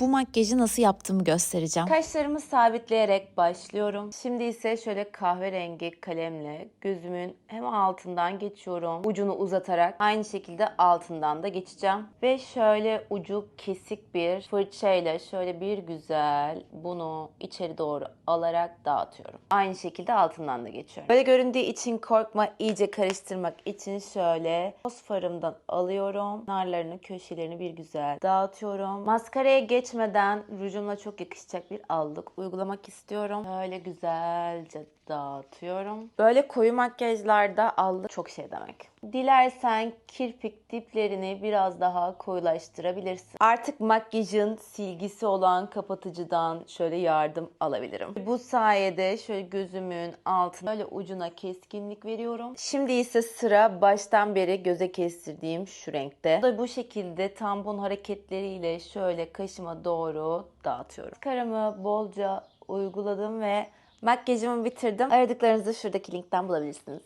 Bu makyajı nasıl yaptığımı göstereceğim. Kaşlarımı sabitleyerek başlıyorum. Şimdi ise şöyle kahverengi kalemle gözümün hem altından geçiyorum. Ucunu uzatarak aynı şekilde altından da geçeceğim. Ve şöyle ucu kesik bir fırçayla şöyle bir güzel bunu içeri doğru alarak dağıtıyorum. Aynı şekilde altından da geçiyorum. Böyle göründüğü için korkma iyice karıştırmak için şöyle fosforumdan alıyorum. Narlarını köşelerini bir güzel dağıtıyorum. Maskaraya geçmeden rujumla çok yakışacak bir allık uygulamak istiyorum. Böyle güzelce dağıtıyorum. Böyle koyu makyajlarda allık çok şey demek. Dilersen kirpik diplerini biraz daha koyulaştırabilirsin. Artık makyajın silgisi olan kapatıcıdan şöyle yardım alabilirim. Bu sayede şöyle gözümün altına böyle ucuna keskinlik veriyorum. Şimdi ise sıra baştan beri göze kestirdiğim şu renkte. Bu da bu şekilde tampon hareketleriyle şöyle kaşıma doğru dağıtıyorum. Karamı bolca uyguladım ve makyajımı bitirdim. Aradıklarınızı şuradaki linkten bulabilirsiniz.